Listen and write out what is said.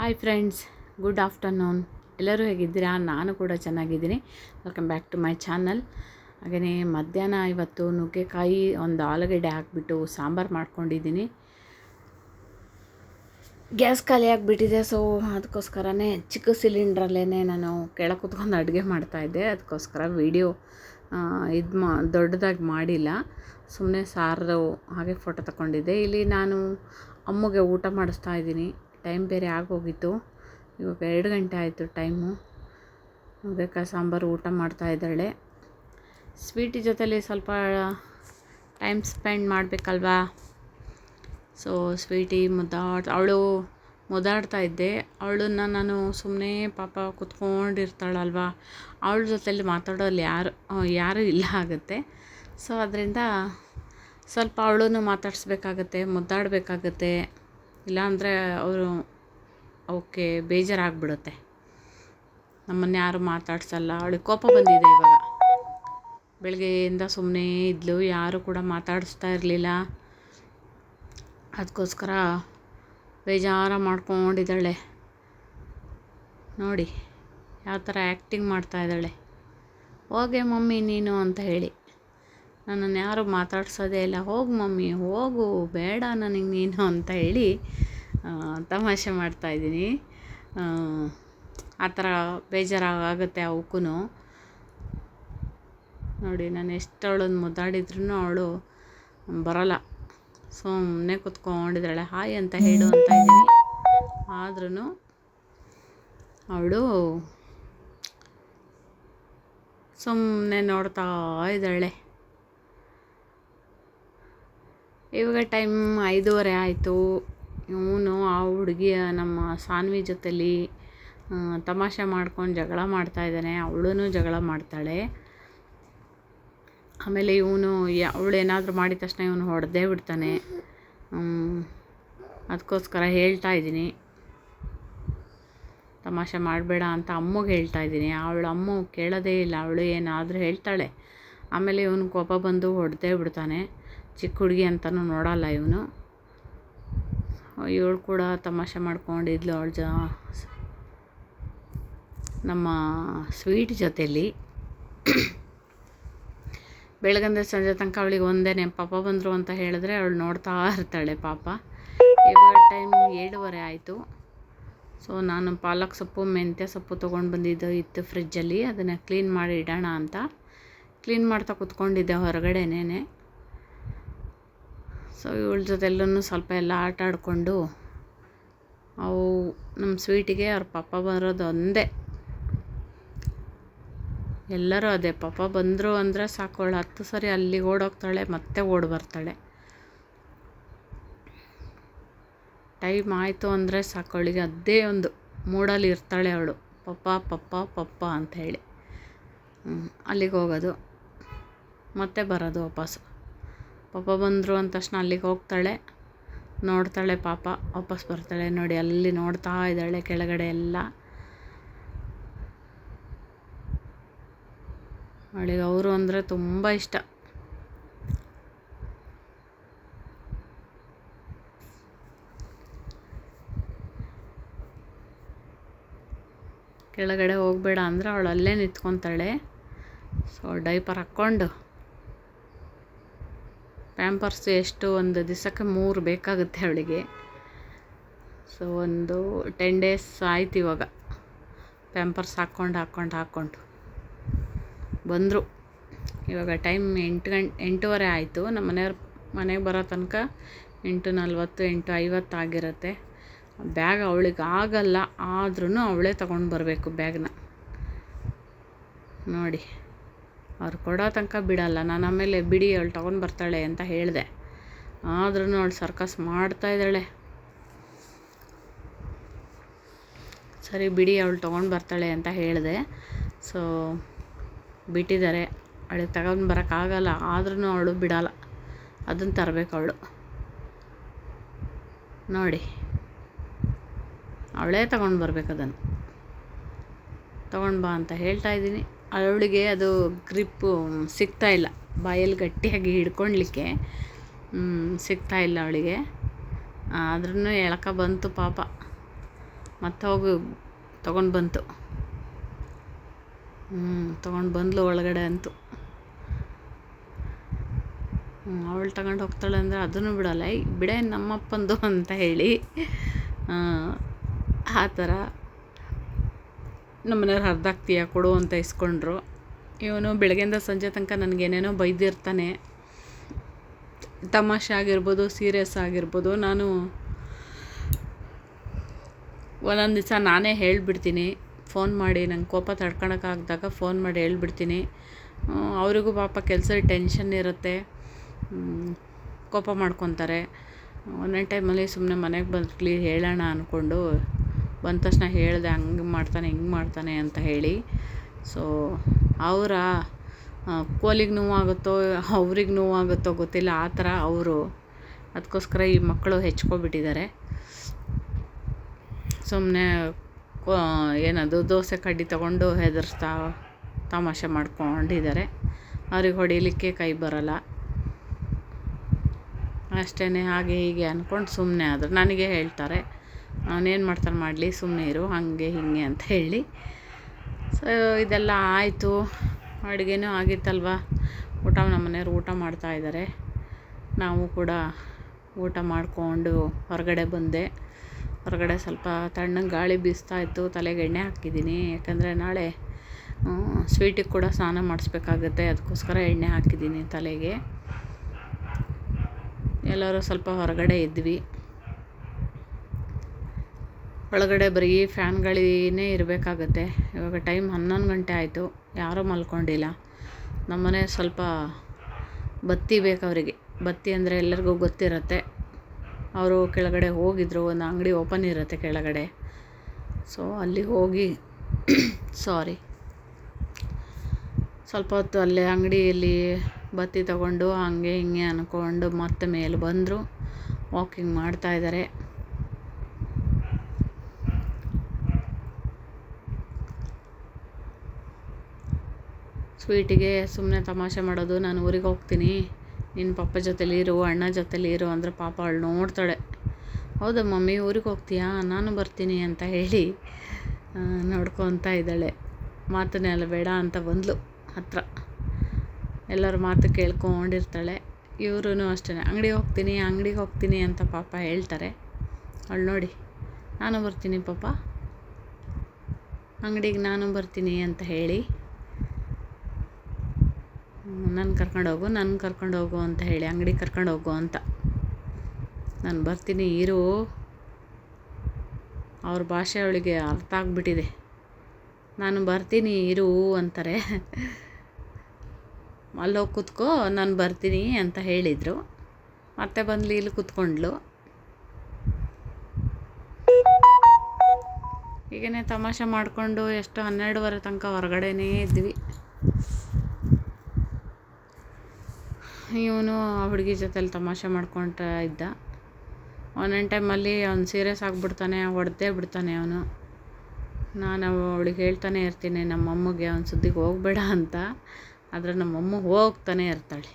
Hi friends good afternoon ಎಲ್ಲರೂ ಹೇಗಿದ್ದೀರಾ? ನಾನು ಕೂಡ ಚೆನ್ನಾಗಿದ್ದೀನಿ. Welcome back to my channel ಹಾಗೆಯೇ ಮಧ್ಯಾಹ್ನ ಇವತ್ತು ನುಗ್ಗೆಕಾಯಿ ಒಂದು ಆಲೂಗಡ್ಡೆ ಹಾಕ್ಬಿಟ್ಟು ಸಾಂಬಾರು ಮಾಡ್ಕೊಂಡಿದ್ದೀನಿ. ಗ್ಯಾಸ್ ಖಾಲಿ ಆಗಿಬಿಟ್ಟಿದೆ ಸೊ ಅದಕ್ಕೋಸ್ಕರನೇ ಚಿಕ್ಕ ಸಿಲಿಂಡ್ರಲ್ಲೇ ನಾನು ಕೆಳ ಕುತ್ಕೊಂಡು ಅಡುಗೆ ಮಾಡ್ತಾಯಿದ್ದೆ ಅದಕ್ಕೋಸ್ಕರ ವೀಡಿಯೋ ಇದು ಮಾ, ದೊಡ್ಡದಾಗಿ ಮಾಡಿಲ್ಲ. ಸುಮ್ಮನೆ ಸಾರು, ಹಾಗೆ ಫೋಟೋ ತಗೊಂಡಿದ್ದೆ ಇಲ್ಲಿ ನಾನು ಅಮ್ಮಗೆ ಊಟ ಮಾಡಿಸ್ತಾ ಇದ್ದೀನಿ. ಟೈಮ್ ಬೇರೆ ಆಗೋಗಿತ್ತು. ಇವಾಗ ಎರಡು ಗಂಟೆ ಆಯಿತು ಟೈಮು. ಬೇಕಾ ಸಾಂಬಾರು, ಊಟ ಮಾಡ್ತಾ ಇದ್ದಾಳೆ. ಸ್ವೀಟಿ ಜೊತೆಲಿ ಸ್ವಲ್ಪ ಟೈಮ್ ಸ್ಪೆಂಡ್ ಮಾಡಬೇಕಲ್ವಾ? ಸೊ ಸ್ವೀಟಿ ಮುದ್ದಾಡ್ ಅವಳು ಮುದ್ದಾಡ್ತಾ ಇದ್ದೆ. ಅವಳನ್ನ ನಾನು ಸುಮ್ಮನೆ ಪಾಪ ಕುತ್ಕೊಂಡಿರ್ತಾಳಲ್ವಾ? ಅವಳ ಜೊತೆಲಿ ಮಾತಾಡೋಲ್ಲಿ ಯಾರು, ಯಾರೂ ಇಲ್ಲ ಆಗುತ್ತೆ. ಸೊ ಅದರಿಂದ ಸ್ವಲ್ಪ ಅವಳನ್ನು ಮಾತಾಡಿಸ್ಬೇಕಾಗತ್ತೆ, ಮುದ್ದಾಡಬೇಕಾಗತ್ತೆ. ಇಲ್ಲಾಂದರೆ ಅವರು ಅವಕ್ಕೆ ಬೇಜಾರಾಗ್ಬಿಡುತ್ತೆ. ನಮ್ಮನ್ನು ಯಾರು ಮಾತಾಡ್ಸಲ್ಲ. ಅವಳಿಗೆ ಕೋಪ ಬಂದಿದೆ ಇವಾಗ. ಬೆಳಗ್ಗೆಯಿಂದ ಸುಮ್ಮನೆ ಇದ್ಲು. ಯಾರು ಕೂಡ ಮಾತಾಡಿಸ್ತಾ ಇರಲಿಲ್ಲ. ಅದಕ್ಕೋಸ್ಕರ ಬೇಜಾರ ಮಾಡ್ಕೊಂಡಿದ್ದಾಳೆ. ನೋಡಿ ಯಾವ ಥರ ಆ್ಯಕ್ಟಿಂಗ್ ಮಾಡ್ತಾ ಇದ್ದಾಳೆ. ಹೋಗೆ ಮಮ್ಮಿ ನೀನು ಅಂತ ಹೇಳಿ. ನನ್ನನ್ನು ಯಾರು ಮಾತಾಡ್ಸೋದೇ ಇಲ್ಲ. ಹೋಗು ಮಮ್ಮಿ, ಹೋಗು, ಬೇಡ ನನಗೆ ನೀನು ಅಂತ ಹೇಳಿ ತಮಾಷೆ ಮಾಡ್ತಾಯಿದ್ದೀನಿ ಆ ಥರ ಬೇಜಾರಾಗುತ್ತೆ ಅವಕ್ಕೂ ನೋಡಿ, ನಾನು ಎಷ್ಟು ಅವಳನ್ನು ಮುದ್ದಾಡಿದ್ರೂ ಅವಳು ಬರೋಲ್ಲ. ಸುಮ್ಮನೆ ಕುತ್ಕೊಂಡಿದ್ದಾಳೆ. ಹಾಯ್ ಅಂತ ಹೇಳು ಅಂತ ಇದ್ದೀನಿ. ಆದ್ರೂ ಅವಳು ಸುಮ್ಮನೆ ನೋಡ್ತಾ ಇದ್ದಾಳೆ. ಇವಾಗ ಟೈಮ್ ಐದೂವರೆ ಆಯಿತು. ಇವನು ಆ ಹುಡುಗಿಯ ನಮ್ಮ ಸಾನ್ವಿ ಜೊತೆಲಿ ತಮಾಷೆ ಮಾಡ್ಕೊಂಡು ಜಗಳ ಮಾಡ್ತಾ ಇದ್ದಾನೆ. ಅವಳೂ ಜಗಳ ಮಾಡ್ತಾಳೆ. ಆಮೇಲೆ ಇವನು ಅವಳು ಏನಾದರೂ ಮಾಡಿದ ತಕ್ಷಣ ಇವನು ಹೊಡೆದೇ ಬಿಡ್ತಾನೆ. ಅದಕ್ಕೋಸ್ಕರ ಹೇಳ್ತಾ ಇದ್ದೀನಿ. ತಮಾಷೆ ಮಾಡಬೇಡ ಅಂತ ಅಮ್ಮಗೆ ಹೇಳ್ತಾ ಇದ್ದೀನಿ. ಅವಳು ಅಮ್ಮ ಕೇಳೋದೇ ಇಲ್ಲ. ಅವಳು ಏನಾದರೂ ಹೇಳ್ತಾಳೆ. ಆಮೇಲೆ ಇವನು ಕೋಪ ಬಂದು ಹೊಡೆದೇ ಬಿಡ್ತಾನೆ. ಚಿಕ್ಕ ಹುಡುಗಿ ಅಂತಲೂ ನೋಡಲ್ಲ ಇವನು. ಇವಳು ಕೂಡ ತಮಾಷೆ ಮಾಡ್ಕೊಂಡಿದ್ಲು ಅವಳ ಜ, ನಮ್ಮ ಸ್ವೀಟ್ ಜೊತೆಯಲ್ಲಿ ಬೆಳಗಂದ ಸಂಜೆ ತನಕ ಅವಳಿಗೆ ಒಂದೇ ಪಾಪ ಬಂದರು ಅಂತ ಹೇಳಿದ್ರೆ ಅವಳು ನೋಡ್ತಾ ಇರ್ತಾಳೆ ಪಾಪ. ಇವಾಗ ಟೈಮ್ ಏಳುವರೆ ಆಯಿತು. ಸೊ, ನಾನು ಪಾಲಕ್ ಸೊಪ್ಪು, ಮೆಂತ್ಯ ಸೊಪ್ಪು ತೊಗೊಂಡು ಬಂದಿದ್ದು ಇತ್ತು ಫ್ರಿಜ್ಜಲ್ಲಿ. ಅದನ್ನು ಕ್ಲೀನ್ ಮಾಡಿ ಇಡೋಣ ಅಂತ. ಕ್ಲೀನ್ ಮಾಡ್ತಾ ಕೂತ್ಕೊಂಡಿದ್ದೆ ಹೊರಗಡೆನೇ ಸೊ ಇವಳ ಜೊತೆಲ್ಲೂ ಸ್ವಲ್ಪ ಎಲ್ಲ ಆಟ ಆಡಿಕೊಂಡು ಅವು ನಮ್ಮ ಸ್ವೀಟಿಗೆ ಅವ್ರ ಪಾಪ ಬರೋದು ಒಂದೇ ಎಲ್ಲರೂ ಅದೇ ಪಾಪ ಬಂದರು ಅಂದರೆ ಸಾಕೋಳು ಹತ್ತು ಸರಿ ಅಲ್ಲಿಗೆ ಓಡೋಗ್ತಾಳೆ, ಮತ್ತೆ ಓಡಿ ಬರ್ತಾಳೆ. ಟೈಮ್ ಆಯಿತು ಅಂದರೆ ಸಾಕೋಳಿಗೆ ಅದೇ ಒಂದು ಮೂಡಲ್ಲಿ ಇರ್ತಾಳೆ ಅವಳು. ಪಪ್ಪ ಪಪ್ಪ ಪಪ್ಪ ಅಂತ ಹೇಳಿ. ಅಲ್ಲಿಗೆ ಹೋಗೋದು. ಮತ್ತೆ ಬರೋದು ವಾಪಸ್ಸು. ಪಾಪ ಬಂದರು ಅಂದ ತಕ್ಷಣ ಅಲ್ಲಿಗೆ ಹೋಗ್ತಾಳೆ. ನೋಡ್ತಾಳೆ ಪಾಪ, ವಾಪಸ್ ಬರ್ತಾಳೆ ನೋಡಿ, ಅಲ್ಲಿ ನೋಡ್ತಾ ಇದ್ದಾಳೆ ಕೆಳಗಡೆ ಎಲ್ಲ. ಅವಳಿಗೆ ಅವರು ಅಂದರೆ ತುಂಬ ಇಷ್ಟ. ಕೆಳಗಡೆ ಹೋಗಬೇಡ ಅಂದರೆ ಅವಳು ಅಲ್ಲೇ ನಿಂತ್ಕೊತಾಳೆ. ಸೊ ಡೈಪರ್ ಹಾಕ್ಕೊಂಡು ಪ್ಯಾಂಪರ್ಸ್ ಎಷ್ಟು? ಒಂದು ದಿವಸಕ್ಕೆ ಮೂರು ಬೇಕಾಗುತ್ತೆ ಅವಳಿಗೆ. ಸೊ ಒಂದು ಟೆನ್ ಡೇಸ್ ಆಯ್ತು ಇವಾಗ. ಪ್ಯಾಂಪರ್ಸ್ ಹಾಕ್ಕೊಂಡು ಹಾಕ್ಕೊಂಡು ಹಾಕ್ಕೊಂಡು. ಬಂದರು. ಇವಾಗ ಟೈಮ್ ಎಂಟು ಗಂಟೆ ಎಂಟೂವರೆ ಆಯಿತು. ನಮ್ಮ ಮನೆಯವ್ರ, ಮನೆಗೆ ಬರೋ ತನಕ ಎಂಟು ನಲ್ವತ್ತು, ಎಂಟು ಐವತ್ತು ಆಗಿರುತ್ತೆ. ಬ್ಯಾಗ್ ಅವಳಿಗೆ ಆಗಲ್ಲ ಆದ್ರೂ ಅವಳೇ ತೊಗೊಂಡು ಬರಬೇಕು ಬ್ಯಾಗ್ನ. ನೋಡಿ. ಅವ್ರು ಕೊಡೋ ತನಕ ಬಿಡಲ್ಲ. ನಾನು ಆಮೇಲೆ ಬಿಡಿ ಅವ್ಳು ತೊಗೊಂಡು ಬರ್ತಾಳೆ ಅಂತ ಹೇಳಿದೆ. ಆದ್ರೂ ಅವಳು ಸರ್ಕಸ್ ಮಾಡ್ತಾ ಇದ್ದಾಳೆ. ಸರಿ ಬಿಡಿ ಅವಳು ತೊಗೊಂಡು ಬರ್ತಾಳೆ ಅಂತ ಹೇಳಿದೆ. ಸೊ ಬಿಟ್ಟಿದ್ದಾರೆ. ಅವಳಿಗೆ ತಗೊಂಡು ಬರೋಕ್ಕಾಗಲ್ಲ ಆದ್ರೂ ಅವಳು ಬಿಡಲ್ಲ. ಅದನ್ನು ತರಬೇಕು ಅವಳು. ನೋಡಿ. ಅವಳೇ ತಗೊಂಡು ಬರಬೇಕು ಅದನ್ನು. ತಗೊಂಡು ಬಾ ಅಂತ ಹೇಳ್ತಾ ಇದ್ದೀನಿ. ಅವಳಿಗೆ ಅದು ಗ್ರಿಪ್ಪು ಸಿಗ್ತಾ ಇಲ್ಲ. ಬಾಯಲ್ಲಿ ಗಟ್ಟಿಯಾಗಿ ಹಿಡ್ಕೊಳ್ಲಿಕ್ಕೆ ಸಿಗ್ತಾ ಇಲ್ಲ ಅವಳಿಗೆ. ಆದ್ರೂ ಎಳಕ ಬಂತು ಪಾಪ. ಮತ್ತೆ ಹೋಗಿ, ತೊಗೊಂಡು ಬಂತು. ಹ್ಞೂ ತೊಗೊಂಡು ಬಂದ್ಲು ಒಳಗಡೆ ಅಂತೂ. ಅವಳು ತಗೊಂಡು ಹೋಗ್ತಾಳೆ ಅಂದರೆ ಅದನ್ನು ಬಿಡಲ್ಲ. ಬಿಡೇ ಬಿಡೆ ನಮ್ಮಪ್ಪಂದು ಅಂತ ಹೇಳಿ. ಆ ಥರ ನಮ್ಮನೆಯವ್ರು ಅರ್ಧಾಗ್ತೀಯ ಕೊಡು ಅಂತ ಇಸ್ಕೊಂಡ್ರು. ಇವನು ಬೆಳಗ್ಗೆಯಿಂದ ಸಂಜೆ ತನಕ ನನಗೇನೇನೋ ಬೈದಿರ್ತಾನೆ. ತಮಾಷೆ ಆಗಿರ್ಬೋದು, ಸೀರಿಯಸ್ ಆಗಿರ್ಬೋದು. ನಾನು ಒಂದೊಂದು ದಿವಸ ನಾನೇ ಹೇಳಿಬಿಡ್ತೀನಿ. ಫೋನ್ ಮಾಡಿ, ನಂಗೆ ಕೋಪ ತಡ್ಕೊಳಕ್ಕಾಗ್ದಾಗ ಫೋನ್ ಮಾಡಿ ಹೇಳ್ಬಿಡ್ತೀನಿ. ಅವರಿಗೂ ಪಾಪ ಕೆಲಸ ಟೆನ್ಷನ್ ಇರುತ್ತೆ. ಕೋಪ ಮಾಡ್ಕೊತಾರೆ. ಒಂದೊಂದು ಟೈಮಲ್ಲಿ ಸುಮ್ಮನೆ ಮನೆಗೆ ಬರಲಿ ಹೇಳೋಣ ಅಂದ್ಕೊಂಡು ಬಂದ ತಕ್ಷಣ ಹೇಳಿದೆ, ಹಂಗೆ ಮಾಡ್ತಾನೆ, ಹಿಂಗೆ ಮಾಡ್ತಾನೆ ಅಂತ ಹೇಳಿ. ಸೊ ಅವರ ಕೋಲಿಗೆ ನೋವಾಗುತ್ತೋ, ಅವ್ರಿಗೆ ನೋವಾಗುತ್ತೋ ಗೊತ್ತಿಲ್ಲ, ಆ ಥರ ಅವರು ಅದಕ್ಕೋಸ್ಕರ ಈ ಮಕ್ಕಳು ಹೆಚ್ಕೊಬಿಟ್ಟಿದ್ದಾರೆ. ಸುಮ್ಮನೆ ಏನದು, ದೋಸೆ ಕಡ್ಡಿ ತಗೊಂಡು ಹೆದರ್ಸ್ತಾ ತಮಾಷೆ ಮಾಡ್ಕೊಂಡಿದ್ದಾರೆ. ಅವ್ರಿಗೆ ಹೊಡಿಲಿಕ್ಕೆ ಕೈ ಬರಲ್ಲ. ಅಷ್ಟೇ ಹಾಗೆ ಹೀಗೆ ಅಂದ್ಕೊಂಡು ಸುಮ್ಮನೆ ಆದರು. ನನಗೆ ಹೇಳ್ತಾರೆ ಅವನೇನು ಮಾಡ್ತಾನೆ ಮಾಡಲಿ ಸುಮ್ಮನೆ ಇರು, ಹಾಗೆ ಹೀಗೆ ಅಂತ ಹೇಳಿ. ಸೊ ಇದೆಲ್ಲ ಆಯಿತು. ಅಡುಗೆನೂ ಆಗಿತ್ತಲ್ವ? ಊಟ, ನಮ್ಮ ಮನೆಯವ್ರು ಊಟ ಮಾಡ್ತಾ ಇದ್ದಾರೆ. ನಾವು ಕೂಡ ಊಟ ಮಾಡಿಕೊಂಡು ಹೊರಗಡೆ ಬಂದೆ. ಹೊರಗಡೆ ಸ್ವಲ್ಪ ತಣ್ಣಗೆ ಗಾಳಿ ಬೀಸ್ತಾ ಇತ್ತು. ತಲೆಗೆ ಎಣ್ಣೆ ಹಾಕಿದ್ದೀನಿ. ಯಾಕಂದರೆ ನಾಳೆ ಸ್ವೀಟಿಗೆ ಕೂಡ ಸ್ನಾನ ಮಾಡಿಸ್ಬೇಕಾಗತ್ತೆ. ಅದಕ್ಕೋಸ್ಕರ ಎಣ್ಣೆ ಹಾಕಿದ್ದೀನಿ ತಲೆಗೆ. ಎಲ್ಲರೂ ಸ್ವಲ್ಪ ಹೊರಗಡೆ ಇದ್ವಿ. ಒಳಗಡೆ ಬರೀ ಫ್ಯಾನ್ಗಳೇ ಇರಬೇಕಾಗತ್ತೆ. ಇವಾಗ ಟೈಮ್ ಹನ್ನೊಂದು ಗಂಟೆ ಆಯಿತು. ಯಾರೂ ಮಲ್ಕೊಂಡಿಲ್ಲ. ನಮ್ಮನೆ ಸ್ವಲ್ಪ ಬತ್ತಿ ಬೇಕು ಅವರಿಗೆ. ಬತ್ತಿ ಅಂದರೆ ಎಲ್ಲರಿಗೂ ಗೊತ್ತಿರುತ್ತೆ. ಅವರು ಕೆಳಗಡೆ ಹೋಗಿದ್ದರು ಒಂದು ಅಂಗಡಿ ಓಪನ್ ಇರುತ್ತೆ ಕೆಳಗಡೆ. ಸೊ ಅಲ್ಲಿ ಹೋಗಿ ಸಾರಿ ಸ್ವಲ್ಪ ಹೊತ್ತು ಅಲ್ಲೇ ಅಂಗಡಿಯಲ್ಲಿ ಬತ್ತಿ ತಗೊಂಡು ಹಂಗೆ ಹಿಂಗೆ ಅಂದ್ಕೊಂಡು ಮತ್ತೆ ಮೇಲೆ ಬಂದರು. ವಾಕಿಂಗ್ ಮಾಡ್ತಾಯಿದ್ದಾರೆ ಸ್ವೀಟಿಗೆ ಸುಮ್ಮನೆ ತಮಾಷೆ ಮಾಡೋದು, ನಾನು ಊರಿಗೆ ಹೋಗ್ತೀನಿ. ನಿನ್ನ ಪಪ್ಪ ಜೊತೆಲಿ ಇರು, ಅಣ್ಣ ಜೊತೆಲಿ ಇರು ಅಂದರೆ ಪಾಪ ಅವಳು ನೋಡ್ತಾಳೆ. ಹೌದಾ ಮಮ್ಮಿ, ಊರಿಗೆ ಹೋಗ್ತೀಯಾ? ನಾನು ಬರ್ತೀನಿ ಅಂತ ಹೇಳಿ ನೋಡ್ಕೊತಾ ಇದ್ದಾಳೆ. ಮಾತನ್ನೆಲ್ಲ ಬೇಡ ಅಂತ ಬಂದಳು ಹತ್ರ. ಎಲ್ಲರ ಮಾತು ಕೇಳ್ಕೊಂಡಿರ್ತಾಳೆ. ಇವ್ರೂ ಅಷ್ಟೇ ಅಂಗಡಿಗೆ ಹೋಗ್ತೀನಿ ಅಂಗಡಿಗೆ ಹೋಗ್ತೀನಿ ಅಂತ ಪಾಪ ಹೇಳ್ತಾರೆ. ಅವಳು ನೋಡಿ, ನಾನು ಬರ್ತೀನಿ ಪಾಪ. ಅಂಗಡಿಗೆ ನಾನು ಬರ್ತೀನಿ ಅಂತ ಹೇಳಿ ನನ್ನ ಕರ್ಕೊಂಡು ಹೋಗು ನನ್ನ ಕರ್ಕೊಂಡು ಹೋಗು ಅಂತ ಹೇಳಿ ಅಂಗಡಿಗೆ ಕರ್ಕೊಂಡು ಹೋಗು ಅಂತ. ನಾನು ಬರ್ತೀನಿ, ಇರು. ಅವ್ರ ಭಾಷೆ ಅವಳಿಗೆ ಅರ್ಥ ಆಗಿಬಿಟ್ಟಿದೆ. ನಾನು ಬರ್ತೀನಿ, ಇರು ಅಂತಾರೆ. ಅಲ್ಲೋಗಿ ಕೂತ್ಕೋ, ನಾನು ಬರ್ತೀನಿ ಅಂತ ಹೇಳಿದರು. ಮತ್ತೆ ಬಂದ್ಲಿ, ಇಲ್ಲಿ ಕೂತ್ಕೊಂಡ್ಳು ಹೀಗೇ ತಮಾಷೆ ಮಾಡಿಕೊಂಡು ಎಷ್ಟು ಹನ್ನೆರಡುವರೆ ತನಕ ಹೊರಗಡೆನೇ ಇದ್ವಿ. ಇವನು ಆ ಹುಡುಗಿ ಜೊತೆಲಿ ತಮಾಷೆ ಮಾಡ್ಕೊಳ್ತಾ ಇದ್ದ. ಒಂದೊಂದು ಟೈಮಲ್ಲಿ ಅವ್ನು ಸೀರಿಯಸ್ ಆಗಿಬಿಡ್ತಾನೆ, ಹೊಡೆದೇ ಬಿಡ್ತಾನೆ ಅವನು. ನಾನು ಅವಳಿಗೆ ಹೇಳ್ತಾನೆ ಇರ್ತೀನಿ, ನಮ್ಮಮ್ಮಗೆ ಅವ್ನ ಸುದ್ದಿಗೆ ಹೋಗಬೇಡ ಅಂತ. ಆದರೆ ನಮ್ಮಮ್ಮ ಹೋಗ್ತಾನೆ ಇರ್ತಾಳೆ.